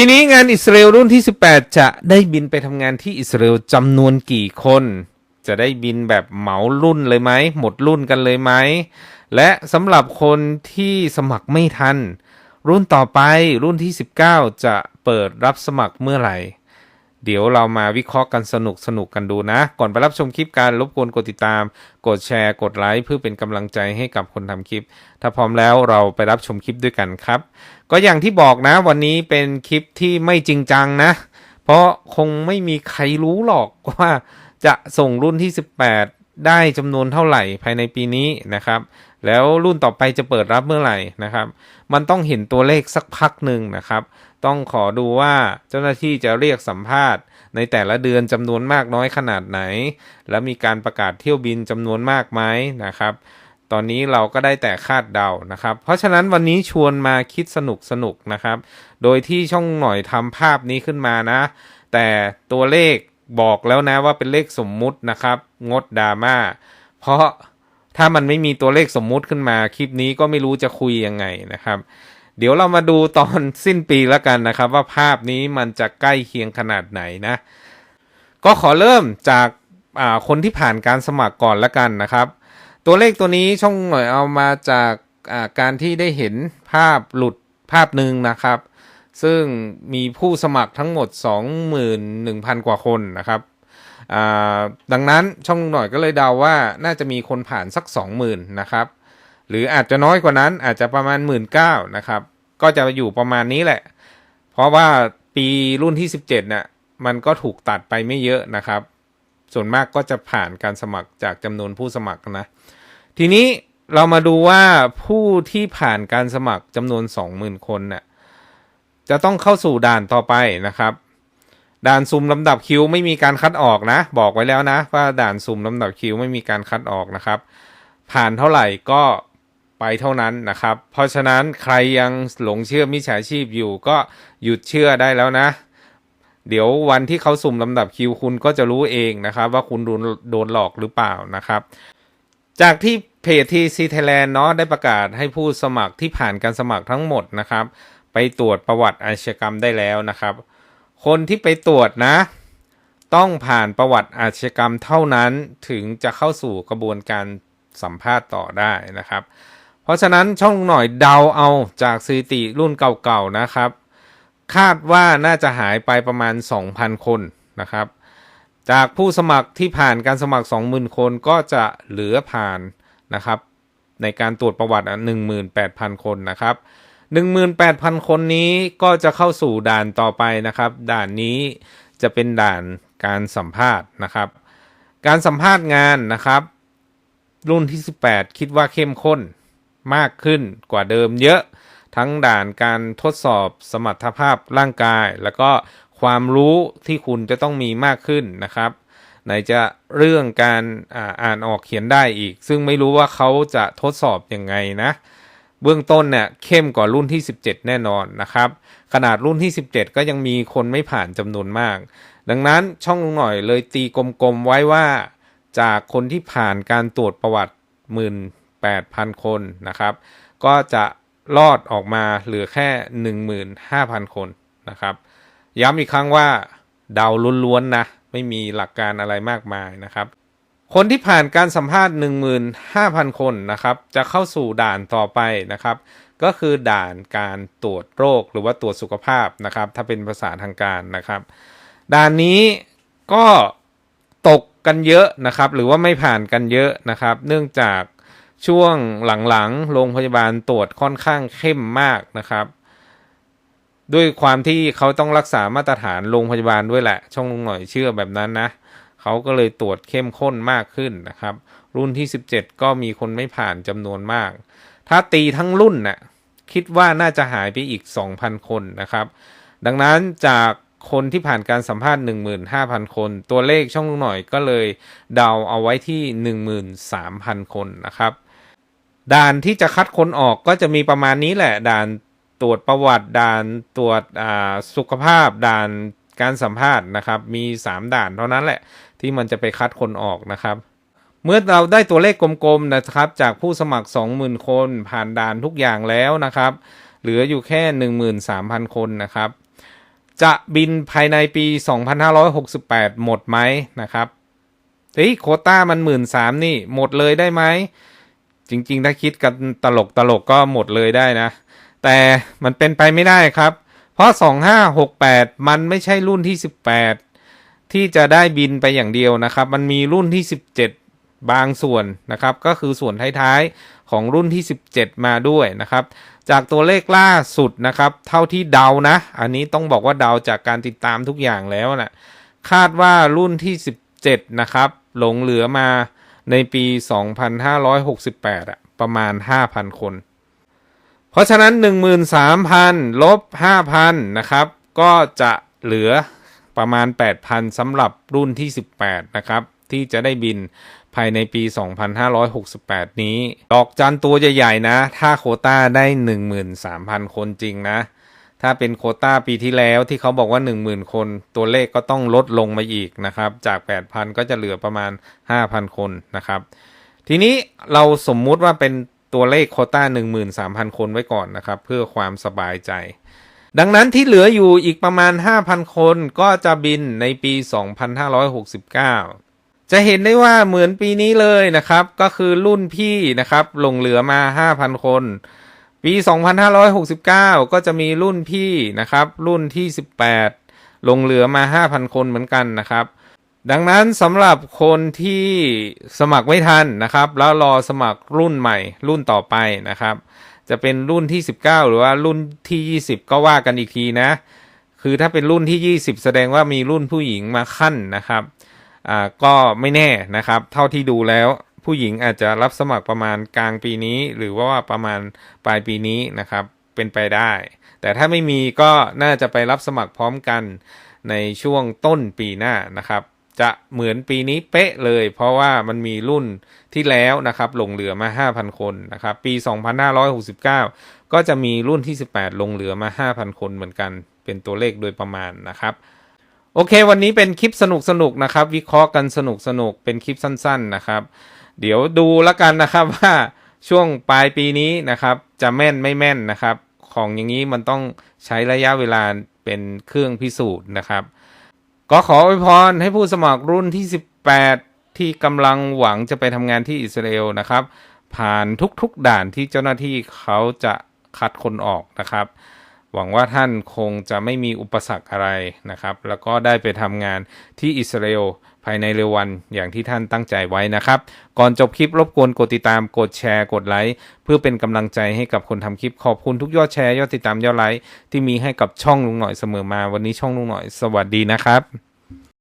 ปีนี้งานอิสราเอลรุ่นที่ 18 จะได้บินไปทำงานที่อิสราเอลจำนวนกี่คน จะได้บินแบบเหมารุ่นเลยไหม หมดรุ่นกันเลยไหม และสำหรับคนที่สมัครไม่ทัน รุ่นต่อไปรุ่นที่ 19 จะเปิดรับสมัครเมื่อไหร่ เดี๋ยวเรามาวิเคราะห์กันสนุกสนุกกันดูนะ ก่อนไปรับชมคลิปการรบกวนกดติดตาม กดแชร์ กดไลค์เพื่อเป็นกำลังใจให้กับคนทำคลิป ถ้าพร้อมแล้วเราไปรับชมคลิปด้วยกันครับ ก็อย่างที่บอกนะ วันนี้เป็นคลิปที่ไม่จริงจังนะ เพราะคงไม่มีใครรู้หรอกว่าจะส่งรุ่นที่ 18 ได้จำนวนเท่าไหร่ภายในปีนี้นะครับ แล้วรุ่นต่อไปจะเปิดรับเมื่อไหร่นะครับ มันต้องเห็นตัวเลขสักพักหนึ่งนะครับ ต้องขอดูว่าเจ้าหน้าที่จะเรียกสัมภาษณ์ ในแต่ละเดือนจำนวนมากน้อยขนาดไหน และมีการประกาศเที่ยวบินจำนวนมากไหมนะครับ ตอนนี้เราก็ได้แต่คาดเดานะครับ เพราะฉะนั้นวันนี้ชวนมาคิดสนุกสนุกนะครับ โดยที่ช่องหน่อยทำภาพนี้ขึ้นมานะ แต่ตัวเลขบอกแล้วนะว่าเป็นเลขสมมุตินะครับ งดดราม่าเพราะถ้ามันไม่มีตัวเลขสมมุติขึ้นมาคลิปนี้ก็ไม่รู้จะคุยยังไงนะครับ เดี๋ยวเรามาดูตอนสิ้นปีแล้วกันนะครับ ว่าภาพนี้มันจะใกล้เคียงขนาดไหนนะ ก็ขอเริ่มจากาคนที่ผ่านการสมัครก่อนแล้วกันนะครับ ตัวเลขตัวนี้ช่องหน่อยเอามาจากาการที่ได้เห็นภาพหลุดภาพหนึ่งนะครับ ซึ่งมีผู้สมัครทั้งหมด 21,000 กว่าคนนะครับดังนั้นช่องหน่อยก็เลยเดาว่าน่าจะมีคนผ่านสัก 20,000นะครับ หรืออาจจะน้อยกว่านั้นอาจจะประมาณ 1 9ื่นนะครับ ก็จะอยู่ประมาณนี้แหละ เพราะว่าปีรุ่นที่ 17เนี่ยมันก็ถูกตัดไปไม่เยอะนะครับ ส่วนมากก็จะผ่านการสมัครจากจำนวนผู้สมัครนะ ทีนี้เรามาดูว่าผู้ที่ผ่านการสมัครจำนวน 20,000 คนน่ะจะต้องเข้าสู่ด่านต่อไปนะครับ ด่านสุ่มลำดับคิวไม่มีการคัดออกนะ บอกไว้แล้วนะ ว่าด่านสุ่มลำดับคิวไม่มีการคัดออกนะครับ ผ่านเท่าไหร่ก็ ไปเท่านั้นนะครับ เพราะฉะนั้นใครยังหลงเชื่อมิจฉาชีพอยู่ก็หยุดเชื่อได้แล้วนะ เดี๋ยววันที่เขาสุ่มลำดับคิวคุณก็จะรู้เองนะครับ ว่าคุณโดนโดนหลอกหรือเปล่านะครับ จากที่เพจทีซีไทยแลนด์เนาะได้ประกาศให้ผู้สมัครที่ผ่านการสมัครทั้งหมดนะครับ ไปตรวจประวัติอาชญากรรมได้แล้วนะครับ คนที่ไปตรวจนะ ต้องผ่านประวัติอาชญากรรมเท่านั้นถึงจะเข้าสู่กระบวนการสัมภาษณ์ต่อได้นะครับ เพราะฉะนั้นช่องหน่อยเดาเอาจากสถิติรุ่นเก่าๆนะครับ คาดว่าน่าจะหายไปประมาณ 2,000 คนนะครับ จากผู้สมัครที่ผ่านการสมัคร 20,000 คนก็จะเหลือผ่านนะครับ ในการตรวจประวัติ 18,000 คนนะครับ 18,000 คนนี้ก็จะเข้าสู่ด่านต่อไปนะครับ ด่านนี้จะเป็นด่านการสัมภาษณ์นะครับ การสัมภาษณ์งานนะครับ รุ่นที่ 18 คิดว่าเข้มข้น มากขึ้นกว่าเดิมเยอะทั้งด่านการทดสอบสมรรถภาพร่างกาย แล้วก็ความรู้ที่คุณจะต้องมีมากขึ้นนะครับไหนจะเรื่องการอ่านออกเขียนได้อีก ซึ่งไม่รู้ว่าเขาจะทดสอบยังไงนะ เบื้องต้นเนี่ยเข้มกว่ารุ่นที่ 17 แน่นอนนะครับ ขนาดรุ่นที่ 17 ก็ยังมีคนไม่ผ่านจำนวนมาก ดังนั้นช่องหน่อยเลยตีกลมๆไว้ว่า จากคนที่ผ่านการตรวจประวัติ 8,000 คนนะครับ ก็จะรอดออกมาเหลือแค่ 15,000 คนนะครับ ย้ำอีกครั้งว่าเดาล้วนๆนะ ไม่มีหลักการอะไรมากมายนะครับ คนที่ผ่านการสัมภาษณ์ 15,000 คนนะครับ จะเข้าสู่ด่านต่อไปนะครับ ก็คือด่านการตรวจโรคหรือว่าตรวจสุขภาพนะครับ ถ้าเป็นภาษาทางการนะครับ ด่านนี้ก็ตกกันเยอะนะครับ หรือว่าไม่ผ่านกันเยอะนะครับ เนื่องจาก ช่วงหลังๆ โรงพยาบาลตรวจค่อนข้างเข้มมากนะครับ ด้วยความที่เขาต้องรักษามาตรฐานโรงพยาบาลด้วยแหละ ช่องหน่อยเชื่อแบบนั้นนะ เขาก็เลยตรวจเข้มข้นมากขึ้นนะครับ รุ่นที่ 17 ก็มีคนไม่ผ่านจำนวนมาก ถ้าตีทั้งรุ่นน่ะคิดว่าน่าจะหายไปอีก 2,000 คนนะครับ ดังนั้นจากคนที่ผ่านการสัมภาษณ์ 15,000 คน ตัวเลขช่องลุงหน่อยก็เลยเดาเอาไว้ที่ 13,000 คนนะครับ ด่านที่จะคัดคนออกก็จะมีประมาณนี้แหละ ด่านตรวจประวัติ ด่านตรวจสุขภาพ ด่านการสัมภาษณ์นะครับ มี 3 ด่านเท่านั้นแหละที่มันจะไปคัดคนออกนะครับ เมื่อเราได้ตัวเลขกลมๆนะครับ จากผู้สมัคร 20,000 คนผ่านด่านทุกอย่างแล้วนะครับ เหลืออยู่แค่ 13,000 คนนะครับ จะบินภายในปี 2568 หมดไหมนะครับเฮ้ยโคต้ามันหมื่นสามนี่หมดเลยได้ไหม จริง ๆ ถ้าคิดกันตลกตลกก็หมดเลยได้นะ แต่มันเป็นไปไม่ได้ครับ เพราะ 2568 มันไม่ใช่รุ่นที่ 18 ที่จะได้บินไปอย่างเดียวนะครับ มันมีรุ่นที่ 17 บางส่วนนะครับ ก็คือส่วนท้ายๆ ของรุ่นที่ 17 มาด้วยนะครับ จากตัวเลขล่าสุดนะครับ เท่าที่เดานะ อันนี้ต้องบอกว่าเดาจากการติดตามทุกอย่างแล้วนะคาดว่ารุ่นที่ 17 นะครับ หลงเหลือมา ในปี 2568อะประมาณ 5,000 คน เพราะฉะนั้น 13,000 ลบ 5,000 นะครับ ก็จะเหลือประมาณ 8,000สำหรับรุ่นที่ 18 นะครับ ที่จะได้บินภายในปี 2568 นี้ ดอกจันตัวใหญ่ๆนะ ถ้าโคต้าได้ 13,000 คนจริงนะ ถ้าเป็นโคต้าปีที่แล้วที่เขาบอกว่า 10,000 คน ตัวเลขก็ต้องลดลงมาอีกนะครับ จาก 8,000 ก็จะเหลือประมาณ 5,000 คนนะครับ ทีนี้เราสมมุติว่าเป็นตัวเลขโคต้า 13,000 คนไว้ก่อนนะครับ เพื่อความสบายใจ ดังนั้นที่เหลืออยู่อีกประมาณ 5,000 คนก็จะบินในปี 2569 จะเห็นได้ว่าเหมือนปีนี้เลยนะครับ ก็คือรุ่นพี่นะครับลงเหลือมา 5,000 คน ปี 2569 ก็จะมีรุ่นพี่นะครับ รุ่นที่ 18 ลงเหลือมา 5,000 คนเหมือนกันนะครับ ดังนั้นสำหรับคนที่สมัครไม่ทันนะครับ แล้วรอสมัครรุ่นใหม่ รุ่นต่อไปนะครับ จะเป็นรุ่นที่ 19 หรือว่ารุ่นที่ 20 ก็ว่ากันอีกทีนะ คือถ้าเป็นรุ่นที่ 20 แสดงว่ามีรุ่นผู้หญิงมาขั้นนะครับ อ่าก็ไม่แน่นะครับ เท่าที่ดูแล้ว ผู้หญิงอาจจะรับสมัครประมาณกลางปีนี้ หรือว่าประมาณปลายปีนี้นะครับ เป็นไปได้ แต่ถ้าไม่มีก็น่าจะไปรับสมัครพร้อมกันในช่วงต้นปีหน้านะครับ จะเหมือนปีนี้เป๊ะเลย เพราะว่ามันมีรุ่นที่แล้วนะครับลงเหลือมา 5,000 คนนะครับ ปี 2569 ก็จะมีรุ่นที่ 18 ลงเหลือมา 5,000 คนเหมือนกันเป็นตัวเลขโดยประมาณนะครับโอเค วันนี้เป็นคลิปสนุกสนุกๆนะครับ วิเคราะห์กันสนุกสนุกๆเป็นคลิปสั้น ๆ นะครับ เดี๋ยวดูแล้วกันนะครับว่าช่วงปลายปีนี้นะครับ จะแม่นไม่แม่นนะครับ ของอย่างนี้มันต้องใช้ระยะเวลาเป็นเครื่องพิสูจน์นะครับ ก็ขออวยพรให้ผู้สมัครรุ่นที่ 18 ที่กำลังหวังจะไปทำงานที่อิสราเอลนะครับ ผ่านทุกๆด่านที่เจ้าหน้าที่เขาจะคัดคนออกนะครับ หวังว่าท่านคงจะไม่มีอุปสรรคอะไรนะครับ แล้วก็ได้ไปทำงานที่อิสราเอลภายในเร็ววันอย่างที่ท่านตั้งใจไว้นะครับ ก่อนจบคลิปรบกวนกดติดตามกดแชร์กดไลค์เพื่อเป็นกำลังใจให้กับคนทำคลิปขอบคุณทุกยอดแชร์ยอดติดตามยอดไลค์ที่มีให้กับช่องลุงหน่อยเสมอมาวันนี้ช่องลุงหน่อยสวัสดีนะครับ